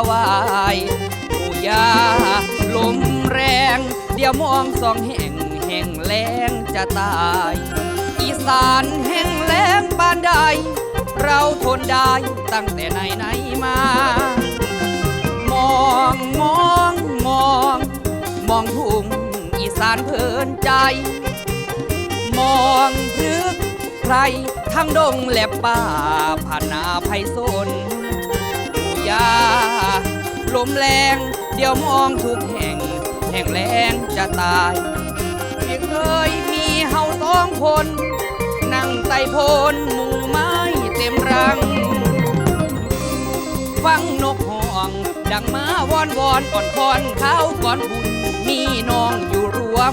กะวายผู้ยาลมแรง เดี๋ยวมองสองแห่งแห่งแรงจะตาย อีสานแห่งแรงบ้านใด เราทนได้ตั้งแต่ไหนไหนมา มองมองมอง มองทุ่งอีสานเพลินใจ มองพรึกใครทั้งดงและป่าผ่านนาไพศา ลผู้ยาลมแรงเดี๋ยวมองทุกแห่ง แห่งแรงจะตายเพียงเคยมีเฮาสองคน นั่งใต้โพนหมู่ไม้เต็มรัง ฟังนกห้อง ดังมาวอนวอนอ่อนคอนเข้าก่อนบุญมีน้องอยู่รวม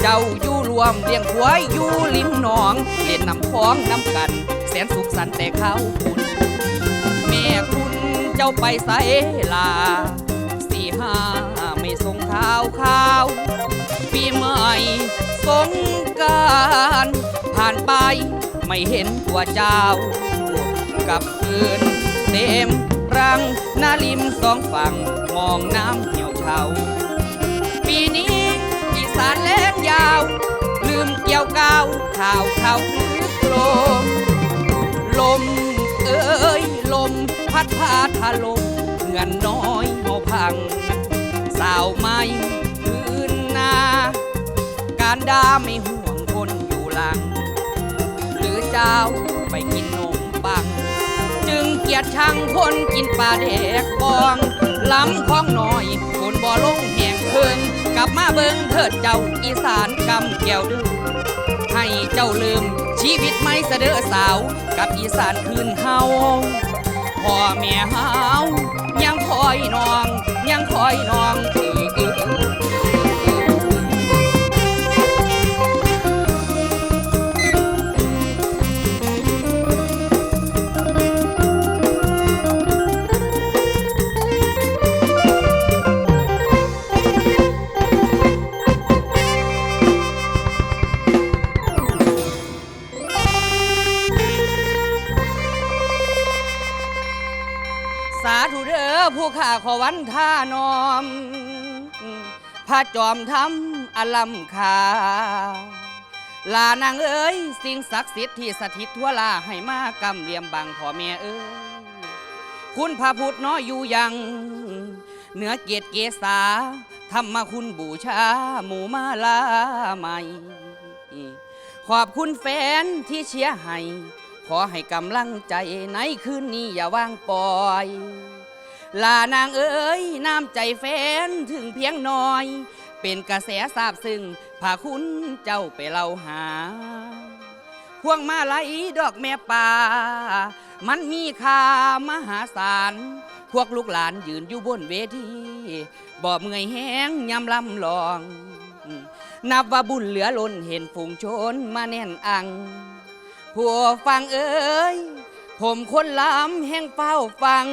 เจ้าอยู่รวมเลี้ยงควายอยู่ลิ้มหนองเล่นน้ำคล้องน้ำกัน แสนสุขสันต์แต่เข้าบุญแม่คุณ เจ้าไปใส่ลาสี่ห้าไม่ส่งข่าวข่าว ปีใหม่สงกรารผ่านไปไม่เห็นตัวเจ้า กับคืนเต็มรังหน้าริมสองฝั่งมองน้ำเหี่ยวเฉาปีนี้อีสานแล้งยาว ลืมเกี่ยวก้าวข่าวข่าวคลึกโครมลมเอ้ยลม พัดพาถล่มเงินน้อยเฮาพัง สาวไม่พื้นนา การดาไม่ห่วงคนอยู่หลัง หรือเจ้าไปกินนมปัง จึงเกียดชังคนกินปลาเด็กบองล้ำของน่อยคนบ่ลงแห่งเพิงกลับมาเบิงเถิดเจ้าอีสานกำแก้วดื้อให้เจ้าลืมชีวิตไม่เสดอสาว กับอีสานคืนเฮา พ่อแม่เฮายังคอยน้อง ยังคอยน้องถือ ข้าขอวันท่านอม พระจอมทำอลัมคา ลานางเอ้ยสิ่งศักดิ์สิทธิ์ที่สถิตทั่วลาให้มากำเลียมบังพ่อแม่เอ้ยคุณพระพุทธน้อยอยู่ยัง เหนือเกียรติเกษาธรรมคุณบูชาหมู่มาลาใหม่ ขอบคุณแฟนที่เชียร์ให้ขอให้กำลังใจในคืนนี้อย่าวางปล่อย ลานางเอ๋ยน้ำใจแฟนถึงเพียงน้อย เป็นกระแสทราบซึ่งพาคุณเจ้าไปเล่าหา พวงมาลัยดอกแม่ป่า มันมีค่ามหาศาล พวกลูกหลานยืนอยู่บนเวที บ่เมื่อยแห้งยำลำลอง นับว่าบุญเหลือล้นเห็นฝูงชนมาแน่นอังผู้ฟังเอ้ยผมคนลำแห่งเฝ้าฟัง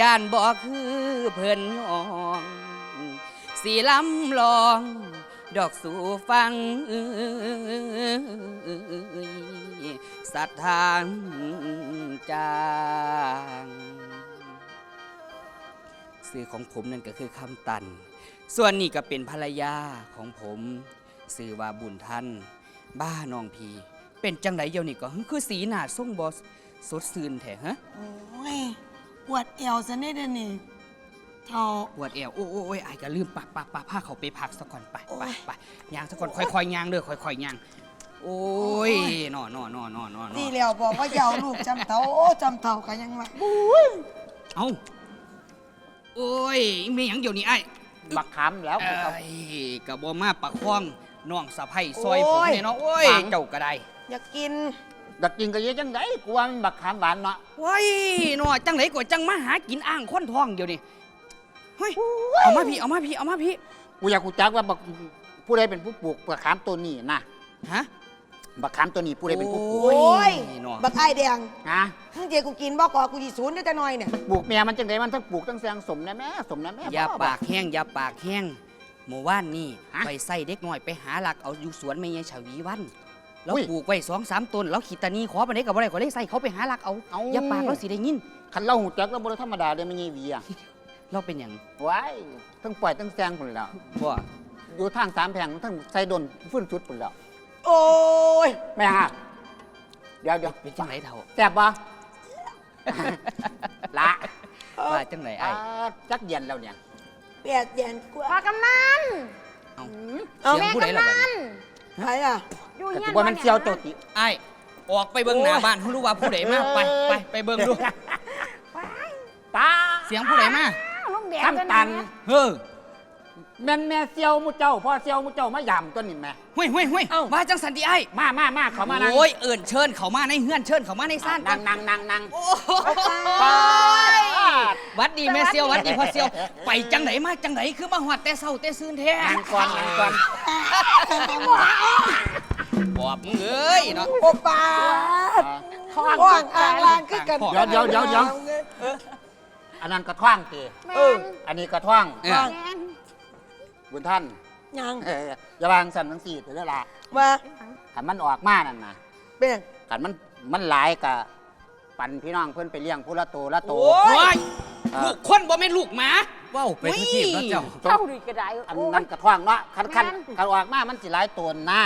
ย่านบ่คือเพิ่นยองสีลำลอง ดอกสู่ฟังสัทธางจางสื่อของผมนั่นก็คือคำตัน ส่วนนี้ก็เป็นภรรยาของผมสื่อว่าบุญท่าน บ้าน้องพี เป็นจังไดเดี๋ยวนี้ก็คือสีหนาส่งบอสสดซื่นแท้ฮะโอ้ย ปวดเอวซะนี่เดี๋ยวนี้เท่า ปวดเอวโอ้โอ้โอ้ยไอ้ายก็ลืมปะปะปะผ้าเขาไปพักซะก่อนไปโอ้ไปยไปย่างซะก่อนค่อยๆย่างเด้อค่อยๆย่างโอ้ยนอนนอนนอนนอนนอนนี่แล้วบอกว่าอย่าเอาลูกจำเท่าโอ้จำเท่ากันยังวะเอ้าโอ้ยมีหยังเดี๋ยวนี้ไอ้ายบักขามแล้วเอ้ครับยกะบ่มาปะคองน้องสะใภ้ซอยผมเนี่ยเนาะโอ้ยหวังเจ้าก็ได้ อยากกิน ดักกินก็เยอะจังไดกลัวมันบักขามหวานเนาะโอ้ยเนาะจังไหนก็จังมาหากินอ่างคนท้องเดี๋ยวนี้เฮ้ยเอามาพี่เอามาพี่เอามาพี่กูอยากกูจักว่าบักผู้ใดเป็นผู้ปลูกบักขามตัวนี้นะฮะบักขามตัวนี้ผู้ใดเป็นผู้ปลูกโอ้โอ้ยเนาะบักไอ้ายแดงฮะมึงเจกูกินบ่กอกูดีศูนย์ได้แต่น้อยเนี่ยปลูกเมียมันจังไดมันทั้งปลูกทั้งแซงสมนะแม่สมนะแม่อย่าบ่ปากแห้งอย่าปากแห้งหมู่ว่านนี่ฮะไปใส่เด็กน้อยไปหาหลักเอาอยู่สวนไม่ยายฉวีวัน เราอุ้ย ปลูกไว้สองสามต้นแล้วขีตานีขอไปไหนกับอะไรขอเลยใส่เขาไปหาลักเอาเอาอย่าปากเราสิได้ยิน คันเราหูจักแล้วบ่ได้ธรรมดาเด้ไม่ยีหวีอะเราเป็นหยังว้ายทั้งปล่อยทั้งแซงพุ่นแล้ว บ่อยู่ทางสามแผงทั้งใส่ดนฟื้นชุดพุ่นแล้ว โอ้ยแม่ฮะเดี๋ยวเดี๋ยวเป็นจังไหนเท่าแซ่บบ่ละว่าจังไหนไอ้ายอ่าจักเย็นแล้วเนี่ยแปดแยนกว่าพ่อกำนันเอาเอาเสียงผู้ใดล่ะบัดนี้ ใครอะอยู่ก็เฮียถืนอว่ามันเซียวโจติไอ้ายออกไปเบิ่งหน้าบ้านเขารู้ว่าผู้ใดมาไปไปไปเบิ่งดู ตาเสียงผู้ใดมาลุงแดงตั้งตันเฮ้อแม่นแม่เซียวหมูเจ้าพ่อเซียวหมูเจ้ามาย่ำตัวนี่แม่ ห้วยห้วยห้วยว่าจังสันติไอ้ายมามามาเขามานั่งโอ้ยเอิ่นเชิญเขามาในเฮือนเชิญเขามาในซ่านกันั่นงนั่งนั่งนั่งโอ้ปาดหวัดดีแม่เซียวหวัดดีพ่อเซียว ไปจังไหนมาจังไหนคือมาหอดแต่เศร้าแต่ซื่นแท้นั่งก่อนนั่งก่อนบอกมึงเอ้ยเนาะโอปาท้องว่างอ่างลางคือกันเดี๋ยวเดี๋ยวเดี๋ยวเดี๋ยวอันนั้นกระท่วงตีแม่เอออันนี้กระท่วงเออแม่นบุญท่านยังเอออย่าวางสันทั้งสี่ถือละว่าขันมันออกมานั่นนะเป็นขันมันมันหลายกะ ปันพี่น้องเพื่อนไปเลี้ยงผู้ละโตวละโตวโอ้โอ้ยเออลูกคนบ่แม่นลูกหมาว้าวไปทุกทีมแล้วเจ้าเข้าดีกระไดอันโอ้ยนั้นกระท่วงเนาะคันคันแม่น คันออกมามันสิหลายตัวหน้า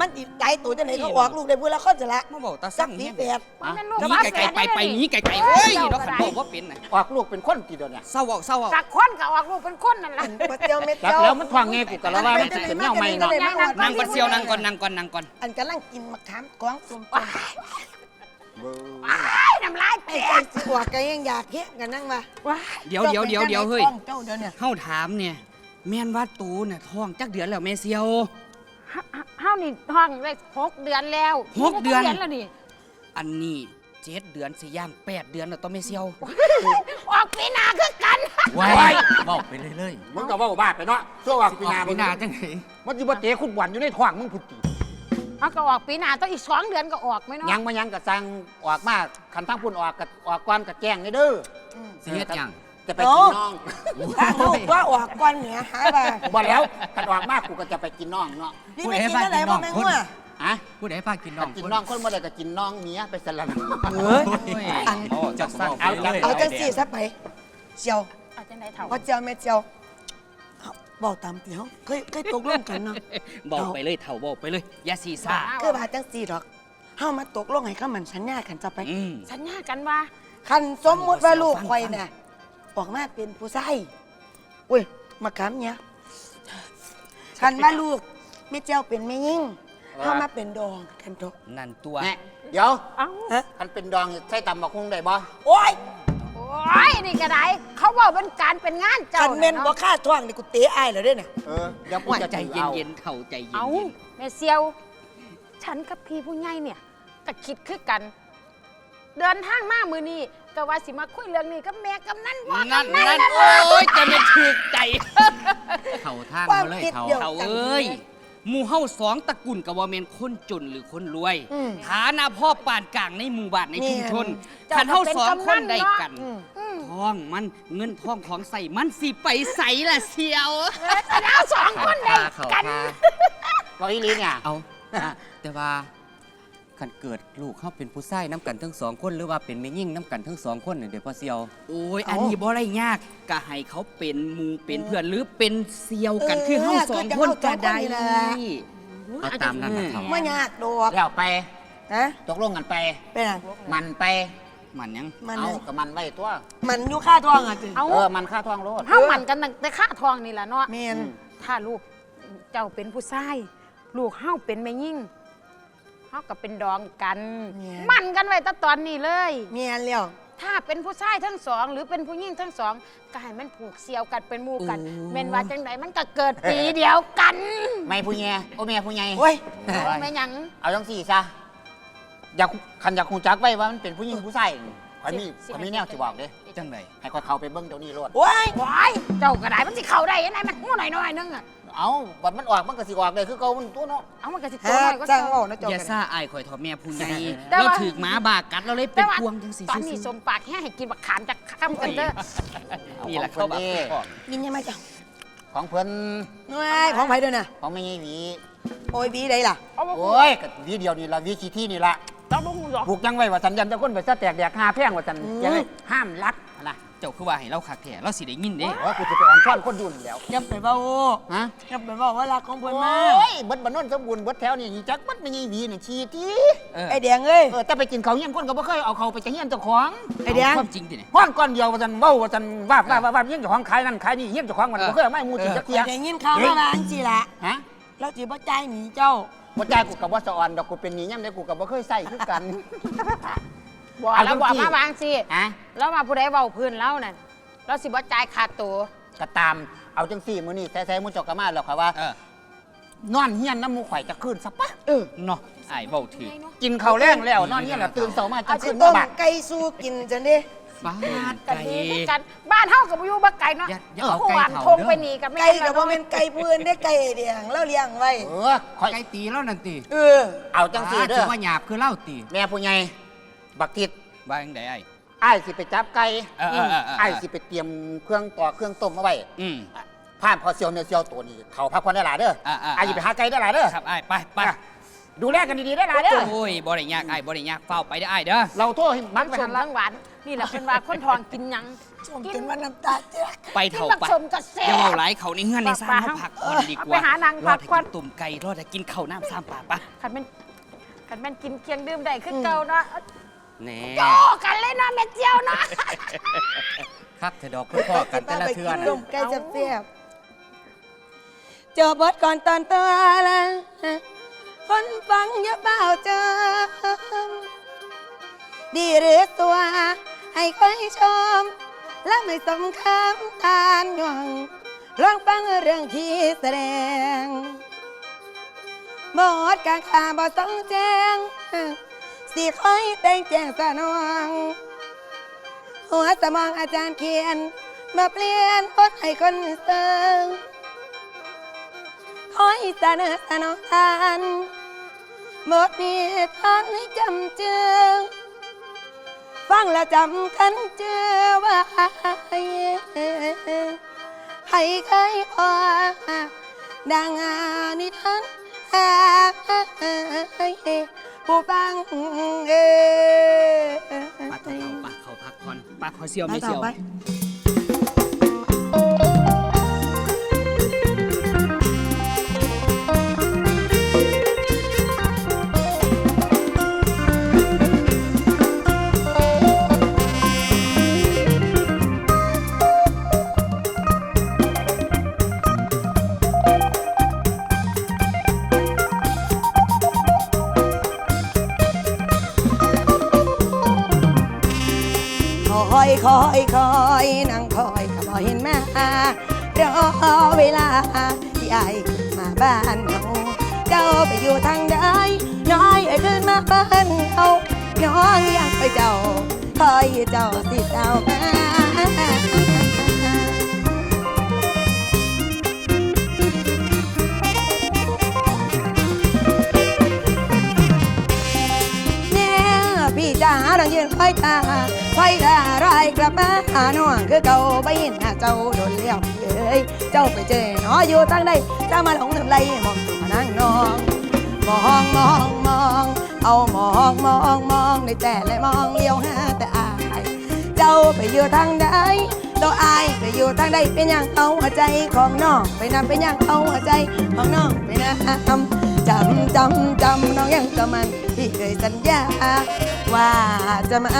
มันติดใจตัวจะไหนก็ออกลูกได้พูดแล้วคนจะละมาบอกตาสัสั่กงทีเนี่ยแปด มันเป็นลูกหนีบ้าไกลๆไปไปหนี่นีไกลๆเอ้ยเนาะขันบอกว่าเป็นน่ะออกลูกเป็นคนกี่เดียวเนี่ยเศร้าเอาเศร้าเอาจากคนก็ออกลูกเป็นคนนั่นแหละอันปะเตียวเม็ดจักเดียวแล้วมันท่วงเงกูกะละว่ามันสิเป็นแนวใหม่เนาะนั่งก่อนเซียวนั่งก่อนนั่งก่อนนั่งก่อน อันกำลังกินมะขามกวางส้มปนไอ้น้ำลายแตไอ้กใจสิอวกก็ยังอยากเฮ็ดกันนั่งมาว้ายเดี๋ยวเดี๋ยวเดี๋ยวเดี๋ยวเฮ้ยเจ้าเดี๋ยวเนี่ยเฮาถามเนี่ยแม่นว่าตูน่ะท้องจักเดือนแล้วแม่เซียว เฮานี่ท้องได้หกเดือนแล้วหกเดือน แล้วนี่อันนี้เจ็ดเดือนสิย่างแปดเดือนแล้วต้องแม่เซียว ออกปีหน้าคือกันว้ายว้าวไปเรื่อยมึงก็เว่าบ้าไปเนาะชั่วว่าๆปีออหน้ากไปหนาจังไหนมันสิบ่เตะคุณบอลอยู่ในท้องมึงพุทธิ เขาก็ออกปีหน้าต้องอีกสองเดือนก็ออกไหมเนาะยังมายังกะสั่งออกมาคันทั้งพุ่นออกกะออกก่อนกะแจ้งนี่เด้อสิเฮ็ดหยังจะไปกินน้องถ้าลูกว่าออกก่อนเนี่ยหาว่าบ่แล้วคันออกมากูก็จะไปกินน้องเนาะนี่ไม่กินอะไรบ่แม่งว่าฮะผู้ใดพากินน้องกินน้องคนบ่ได้ก็กินน้องเมียไปสลับเอ้ยอันจักสั่งเอาจังเอาจังสี่ซะไปเจียวเอาจังไดเท่าพอเจียวแม่เจียวเอา บอกตามที่เขาเคยเคยตกลงกันเนาะ บอกไปเลยเถ่าบอกไปเลยอย่าซีซ่า คือว่าจังสี่ดอกเฮามาตกลงให้เขามันสัญญากันจะไป อืม สัญญากันว่า คันสมมุติว่าลูกฟังข่อยน่ะออกมาเป็นผู้ชายอุ้ยมาคำเนี่ยคันว่าลูกแม่เจียวเป็นแม่ยิ่งเฮามาเป็นดองกันเถอะนั่นตัวแน่เดี๋ยวเอ้า ฮะคันเป็นดองใส่ตำบักหุ่งได้บ่โอ้ยโอ้ยนี่กระไดเขาบอกเป็นการเป็นงานเจ้าคันแม่นบ่เนาะค่าท้องนี่กูเตะอ้ายแล้วเด้อน่ะเออเดี๋ยวกูว่าจะใจถือเย็นเอา เย็นๆเถ่าใจเย็นเอาเย็นแม่เซียว ฉันกับพี่ผู้ใหญ่เนี่ยก็คิดคือกัน เดินทางมามือนี้ก็ว่าสิมาคุยเรื่องนี้กับแม่กับนั่นพ่อนั่กันบนั่นนั่นนั่นโอ้ยจะไม่ถูกใจ เข่าทางความมาเลยคิดเขาเดียวเขาเอ้ย หมู่เฮาสองตระกูลกับว่าเมนคนจนหรือคนรวย อืมฐานะพ่อปานกลางในหมู่บ้านในชุมชนเจ้าคันเฮาก็ป็สองคนได้กันอืมอืม ท้องมันเงินท้องของใส่มันสิไปใส่ละเสียวเอ้ยแต่เราสองคนได้เข่ากันทาบอกอีหลีเนี่ย เอา แต่ว่า คันเกิดลูกเขาเป็นผู้ชายน้ำกันทั้งสองคนหรือว่าเป็นแม่ยิ่งน้ำกันทั้งสองคนเนี่ยเดี๋ยวพอเซียว โอ้ย อันนี้บ่ได้ยากก็ให้เขาเป็นหมู่เป็นเพื่อนหรือเป็นเซียวกันคือเฮาสองคนก็ได้เอาตามนั้นนะเขาไม่ยากดอกแล้วไปฮะตกลงกันไป เป็นหยังมันไป มันยัง มันเอาน่ะกับมันไว้ตัวมันอยู่ค่าท้องอะจิเอาเออมันค่าท้องโลดเฮาหมันกันตั้งแต่ค่าทองนี่แหละเนาะ แม่นถ้าลูกเจ้าเป็นผู้ชาย ลูกเฮาเป็นแม่ยิ่ง เฮาก็เป็นดองกัน แม่ มันกันไว้ตั้งตอนนี้เลยแม่นแล้ว ถ้าเป็นผู้ชายทั้งสอง หรือเป็นผู้หญิงทั้งสองก็ให้มันผูกเสียวกันเป็นหมู่กันแม่นว่าจังไดมันก็เกิดปีเดียวกันไม่ผู้ใหญ่โอ้แม่ผู้ใหญ่โอ้ย แม่หยังเอาจังสี่ซะอยากคันอยากคูจักไว้ว่ามันเป็นผู้หญิงผู้ชายข่อยมีข่อยมีแนวสิบอกเด้จังไดให้ข่อยเข้าไปเบิ่งเดี๋ยวนี้โลดโอ้ยว้ายเจ้าก็ได้มันสิเข้าได้ยังไงมันหูหน่อยหน่อยๆนึงอะ เอาบัดมันออกมันก็สิออกได้คือเก่ามันตัวเนาะเอามันก็สิฮะตัวหน่อยก็จ้างเจ้าเว้านะเจ้าอย่ากันซ่าอายข่อยทอแม่ผู้ใหญ่แต่เราว่าถือหมาบากัดเราเลยเป็แต่นว่าพวงจังสิตอนนี้สมปากแห้ให้กินบักขามจากข้ามกันเด้อนี่แหละเขาแบบกินยังไงเจ้าของเพิ่นน้อยของไผเด้อน่ะของแม่ยายหวีโอ้โอ้ยบีได้ล่ะเอามาโอ้ยก็วีเดียวนี่ละวีขี้ที่นี่ละต้องบ่ฮู้หรอกผูกยังไว้ว่าสันยันจะคนไปซะแตกแดกหาแพงว่าสันอืมยังไงห้ามรักนะเจ้าคือว่าให้เราคักแท้เราสิได้ยินเด้โอ้ยกูจะไปอ่อนช้อนคนดูนี่แหล้วอย่าไปเบ้าฮะอย่าไปเบ้าว่ารักของเพิ่นมาโอ้ยเบิดบานโนนสมบูรณ์เบิดแถวนี่จักเบิดไม่ยีหวีนี่ชี้ที่เออไอแดงเอ้ยเออแต่ไปกินเขาวเยี่ยมคนก็บ่เคยเอาเขาไปจะเยี่ยมเจ้าของไอ้แดงความจริงดิเนี่ย ห้อนก้อนเดียวว่าสันเว้าว่าสันว่าว่าว่าว่าเยี่ยมเจ้าของขายนั่นขายนี่เยี่ยมเจ้าของมันเออ บ่เคยเอาไม่มูจิจักไอเทียแดงยินข่าวมาว่าอังสิล่ะฮะเราจีบ่ใจายหนีเจ้า บ่จ่ายกูกับบ่สะออนดอกกูเป็นหนี้ย่ำได้กูกับบ่เคยใส่คือกัน บ่เอาแล้วจังบ่สิ มาวางสิฮะแล้วมาผู้ใดเว้าพื้นเล่านั่นเราสิบ่จ่ายค่าตัวก็ตามเอาจังซี่มื้อนี้แท้ๆมื้อเจอกกะมาแล้วค่ะว่า เออนอนเฮียนน้ำหมูข่อยจะขึ้นซะปะเออเนาะไอ้ายเว้าถือกินข้าวแรงแล้วนอนเฮียนแล้วตื่นเช้ามาจะเอาสิขึ้นต้มามบาดไก่สู้กินจังดิบ้านกัไก่นดีคือกันบ้านเฮาก็บ่อยู่บ่ไกลเนาะอย่าอย่าเอาไก่ขวางเผาทงเด้อไปนี่ก็แม่ไก่นก็แล้วบ่เนาะแม่นไก่เพื่อนได้ไก่แดงเราเลี้ยงไว้ เออข่อยไก่ตีแล้วนั่นติเออเอาจังซี่เด้ถือว่าหยาบคือเล่าตีแม่ผู้ใหญ่ บักทิดว่าจังไดไอ้อ้ายสิไปจับไก่เออเออเออเอออ้ายสิไปเตรียมเครื่องต่อเครื่องต้มเอาไว้อืมผ่านพอเซียวเนื้อเซียวตัวนี้เขาพักผ่อนได้หลายเด้ออ่าอ่าอ้ายสิไปหาไก่ได้หลายเด้อครับไอ้ายไปไปอะดูแลกันดีๆได้หลายเด้อโอ้ยบ่ได้ยากไอ้ายบ่ได้ยากเฝ้าไปได้อไอ้ายเด้อ เราโทษให้มัทั้นงไปสหัมนหลัทั้งงหวาน นี่แหละเพิ่นว่าคนทองกินหยังชมกินว่าน้ำตาแจ๊กไปกินเท่าบักไปสมก็แซ่อย่าบเว้าหลายเขาในเฮือนในซ่านปะเฮาปะพักผ่อนดีกว่าเอาไปหานางรอพักแต่ผ่อนกินตุ่มไก่รอแต่กินข้าวน้ำซ้ำปลาปะ คันแม่นคันแม่นกินเคียงดื่มได้คือเก่าเนาะ แหน่โจกันเลยเนาะแม่เจียวเนาะคักเถอะดอกคุณพ่อกันแต่ละเทือไปนะกินนมไก่จะเสียบเจอบทก่อนตอนตัวละคนฟังอย่าเบาเจอ ดีหรือตัว ให้คอยชม และไม่สมคำทานหย่องลองฟังเรื่องที่แสดงบทกลางขาบอต้องแจ้ง สิคอยแต่งแจ้งสนองหัวสมองอาจารย์เขียน มาเปลี่ยนบทให้คนเสิงคอยเสนอสนองทานบทนี้ทานให้จำเจือฟังและจำคันเจอว่าให้เคยพอดังนิทาน ผู้ฟังเอปะเท่าปะเขาพักผ่อนปะขอเสียว ไปไม่ต่เสีอยวไป บ้านเขาเจ้าไปอยู่ทางใดน้อยไอ้ขึ้นมาบ้านเขาน้องอยากไปเจ้าคอยเจ้าสิเจ้ามาเนี่ยพี่จ๋าดังยืนคอยตา คอยตาไรกลับมาหาน้องคือเก่าไปเห็นหน้าเจ้าโดนเลี้ยวเอ้ยเจ้าไปเจอหนออยู่ทางใดจะมาหลงทำไรมองตัวนั่งนองมองมองมองเอามองมองมองในแต่และมองเลี้ยวหาแต่อายเจ้าไปอยู่ทางใดตัวอายไปอยู่ทางใดเป็นอย่างเอาหัวใจของน้องไปนำเป็นอย่างเอาหัวใจของน้องไปนำ จำจำจำน้องยังจำมันที่เคยสัญญา ว่าจะมา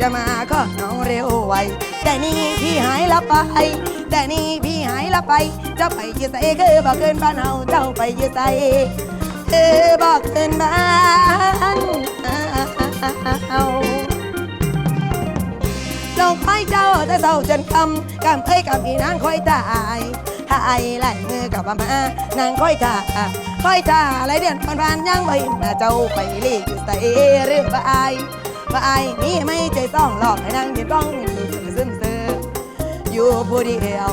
จะมาก็น้องเร็วไวแต่นี่พี่หายลับไป แต่นี่พี่หายลับไป จะไปอยืดใส่คือบอกเกินบ้านเฮาเจ้าไปอยืดใส่คือบอกเกินบ้านเฮาลงคอยเจ้าแต่เศร้าจนคำกำเอ้ยกับพี่นางคอยตายหายไหลมือกับมานางคอยท่า คอยท่าไรเดือนผ่านผ่านยังไม่น่าเจ้าไปลีอยู่แต่เอหรือว่าอายว่าอายนี่ไม่ใจต้องหลอกให้นางที่ต้องอยู่ซึมเติงอยู่ผู้เดียว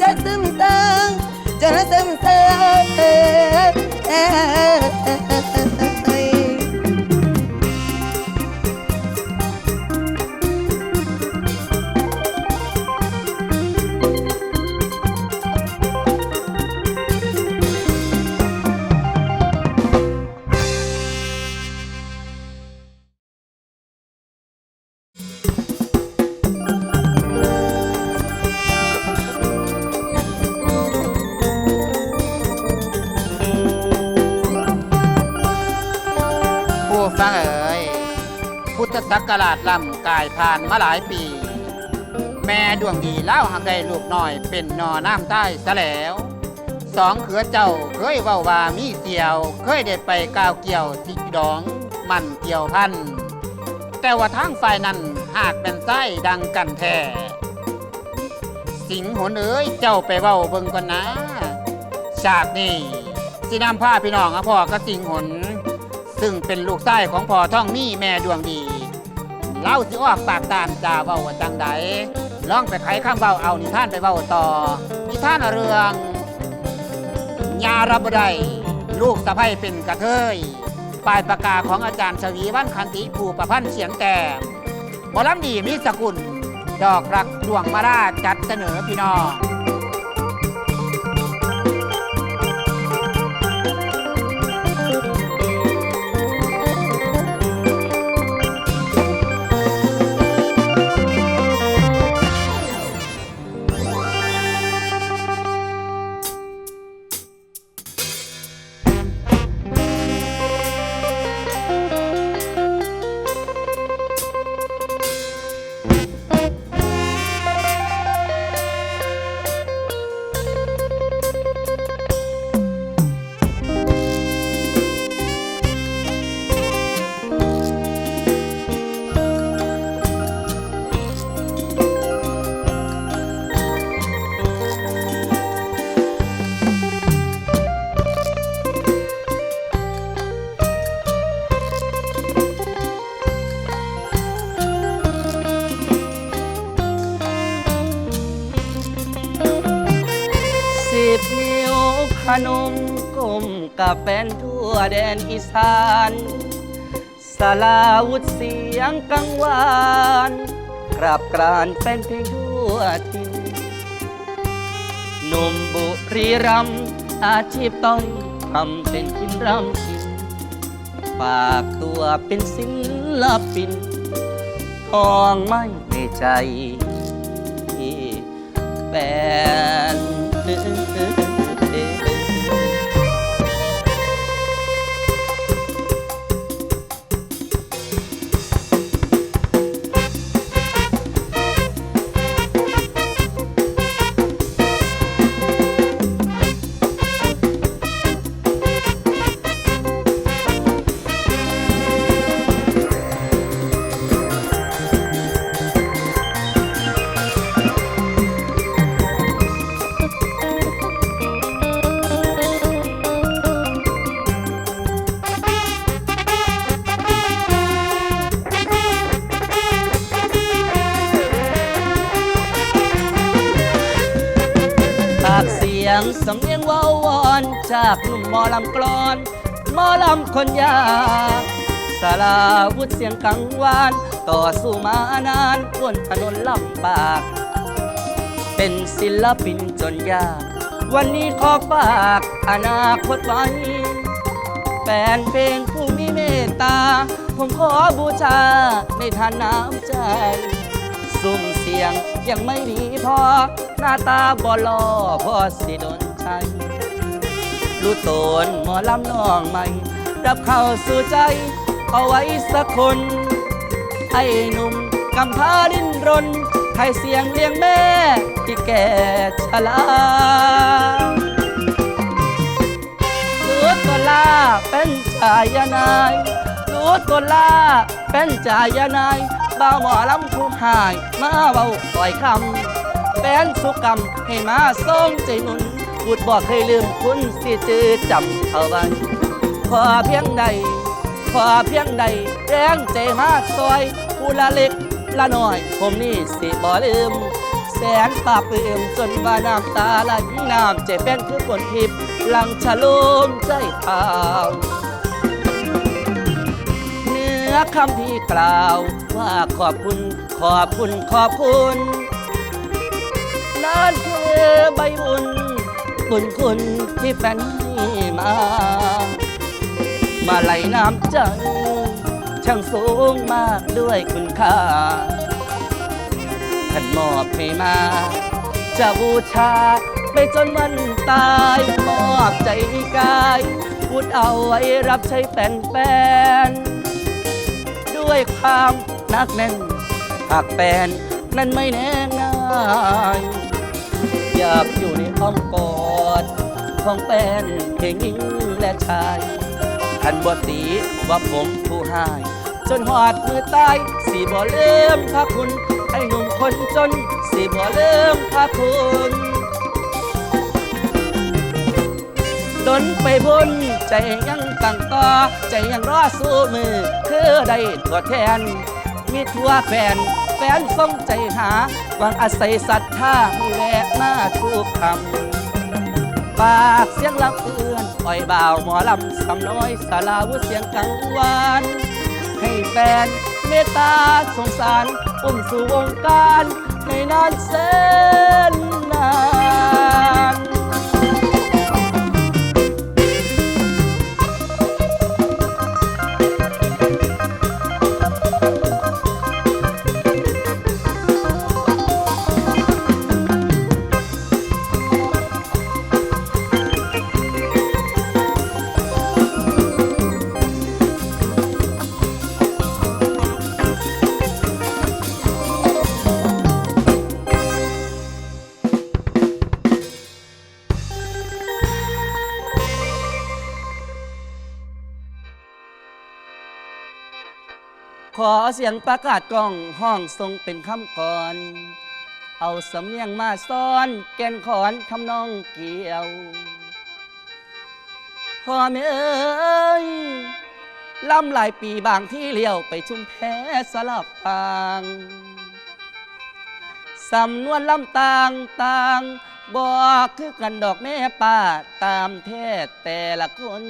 จะซึมเติงจะซึมเติง สักการาดลำกายผ่านมาหลายปี แม่ดวงดีเล่าหักได้ลูกน้อยเป็นนอน้ำใต้ซะแล้วสองเขือเจ้าเคยเว้าว่ามีเกี่ยว เคยได้ไปกาวเกี่ยวที่ดอง มันเกี่ยวพัน แต่ว่าทางฝ่ายนั้นหากเป็นไส้ดังกันแท้สิงหนเอ้ยเจ้าไปเว้าเบิ่งก่อนนะฉากนี้สินำผ้าพี่น้องอพ่อก็สิงหน ซึ่งเป็นลูกไส้ของพ่อท่องมี่แม่ดวงดี เล่าสิออกปากตามจาเว้าว่าจังใดลองไปไขข้ามเว้าเอานิท่านไปเว้าต่อ นิท่านเรื่องยารับบ่ไดลูกสะใภ้เป็นกระเทยปลายประกาของอาจารย์สวีวันคันติภูประพันธ์เสียงแก่หมอลำดีมิสกุล ดอกรักดวงมาราจัดเสนอพี่น้อง แฟนทั่วแดนอีสานสาลาวุธเสียงกังวานกราบกรานแฟนเพลงทั่วทินหนุ่มบุรีรัมอาชีพต้อยทำเป็นกินรำกินฝากตัวเป็นศิลปินทองไม่ในใจแฟน งสำเนียงว้าวอนจากหนุ่มมอลำกลอนมอลำคนยาสาราวุธเสียงกังวาน ต่อสู้มานานบนถนนลำบาก เป็นศิลปินจนยาก วันนี้ขอฝากอนาคตไว้แฟนเพลงผู้มีเมตตา ผมขอบูชาในทานน้ำใจ สุ่มเสียงยังไม่ดีพอาตาบ่ลอพ่อสิโดนใจรู้ตนหมอลำน้องใหม่ รับเข้าสู่ใจ เอาไว้สักคน ไอ้หนุ่มกำพร้าดิ้นรนให้เสียงเลี้ยงแม่ที่แก่ชรารู้ตัวลาเป็นชายนายรู้ตัวลาเป็นชายนายบ่าวหมอลำผู้หาย มาเบาปล่อยคำ ฟนสุกรรมให้มาส่งใจหนุนพูดบอกเคยลืมคุณสิจือจำเอาไว้ขอเพียงใด ขอเพียงใดแรงใจมาซอยผู้ละเล็กละน้อย ผมนี่สิบ่ลืม แสนปราบปลื้มจนว่าน้ำตาไหลน้ำใจเป็นคือคนทิพย์หลังฉลมใจเท้าเนื้อคำที่กล่าวว่าขอบคุณขอบคุณขอบคุณ นั่นคือใบบุญ บุญคุณที่แฟนให้มา มาไหลน้ำใจช่างสูงมากด้วยคุณค่าท่านมอบให้มา จะบูชาไปจนวันตายมอบใจกายพูดเอาไว้รับใช้แฟนๆด้วยความนักแน่นหากแฟนนั้นไม่แน่ง่าย อยากอยู่ในอ้อมกอดของแฟนเพลงหญิงและชายทันบตีว่าผมผู้หาย จนหอดมือตายสีบ่เริ่อมพระคุณไอ้หนุ่มคนจนสีบ่เริ่อมพระคุณดนไปพ้นใจยังตั้งต่อใจยังรอสู้มือ คือได้ตัวแทน มีทั่วแฟน นทรงใจหาหวังอาศัยศรัทธามีแวะมาทุกคำปากเสียงลับเอื้อนอ่อยบ่าวหมอลำสำน้อยสาราวุเสียงกังวานให้แฟนเมตตาสงสารอุ้มสู่วงการในนานเสนนาน เสียงประกาศกล้องห้องทรงเป็นคำก่อน เอาสำเนียงมาซ้อน แกนขอนทำนองเกี่ยวพ่อแม่เอ้ยลำหลายปีบางที่เลี้ยวไปชุมแพสลับฟางสำนวนลำต่างต่างบอกคือกันดอกแม่ป้าตามแท้แต่ละคน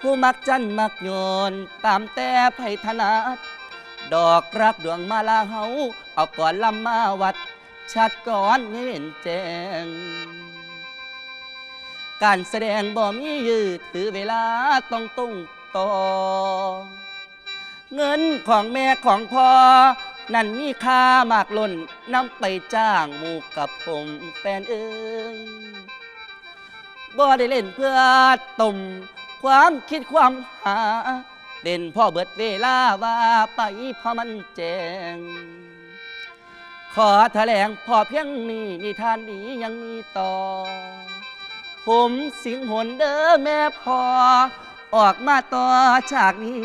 ผู้มักจันมักโยน ตามแต่ไพถนัดดอกรักดวงมาลาเฮาเอาก่อนลำมาวัด ชัดก่อนเห็นแจ้ง การแสดงบ่มียืดถือเวลาต้องตุ้งต่อ เงินของแม่ของพ่อ นั่นมีค่ามากล้นนำไปจ้างหมู่กับผมแฟนเอ้ยบ่ได้เล่นเพื่อต้ม ความคิดความหาเด่นพ่อเบิดเวลาว่าไปพราะมันแจง ขอแถลงพ่อเพียงนี้นิทานนี้ยังมีต่อ ผมสิงหนเด้อแม่พอออกมาต่อฉากนี้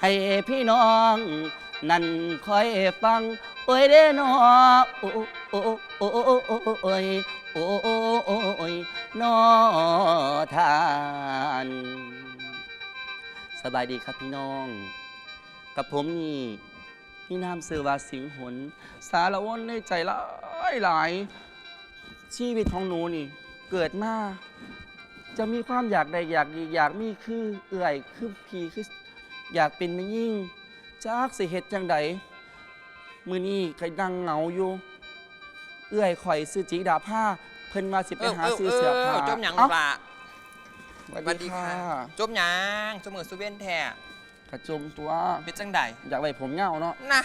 ให้พี่น้อง นั่นคอยฟัง โอ้ยเด้อนอโอ้โอ้โอ้โอ้โอ้ โอ้ยนอทาน สบายดีครับพี่น้อง กับผมนี่พี่นามเสือวาสิงหน สารวนในใจหลายหลาย ชีวิตของหนูนี่ เกิดมา จะมีความอยากใดอยากดีอยากมีคือเอื่อยคือพีคืออยากเป็นไม่ยิ่งจากสิเหตุจังใดมือนี้ใครดังเหงาอยู่ เอื่อยข่อยซื้อจีดาผ้าเพิ่นมาสิไปหาซื้อเสื้อผ้าจมหยังเอ้าล่ะสวัสสวัสดีดีค่ะค่ะจมหยังเสมอสุเวนแท้กระจมตัวเป็นจังใดอยากไว้ผมเงาเนาะนะ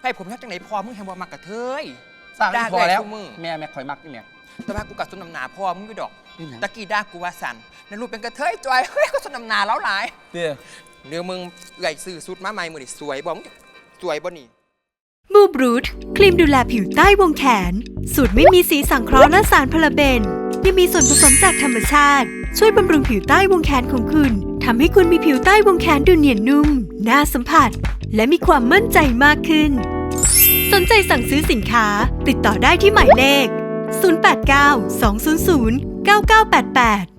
ไปผมยักจังไหนพอมึงแฮมบ่มักกะเทยสร้างด่าพอแล้วไว้ซุมื้อแม่แม่ข่อยมักนี่แม่แต่ว่ากูกัดสนน้ำหนาพอมึงอยู่ดอกเป็นหยังตะกี้ด่ากูว่าสันนั่นรูปเป็นกระเทยจอยเฮ้ยก็สนน้ำหนาแล้วหลายเด้อเดี๋ยวมึงเอื่อยซื้อสุดมาใหม่มือดิสวยบ่มึงสวยบ่นี่ มูบรูทครีมดูแลผิวใต้วงแขน สูตรไม่มีสีสังเคราะห์และสารพาราเบนยังมีส่วนผสมจากธรรมชาติ ช่วยบำรุงผิวใต้วงแขนของคุณทำให้คุณมีผิวใต้วงแขนดูเนียนนุ่ม น่าสัมผัส และมีความมั่นใจมากขึ้น สนใจสั่งซื้อสินค้า ติดต่อได้ที่หมายเลข 089 200 9988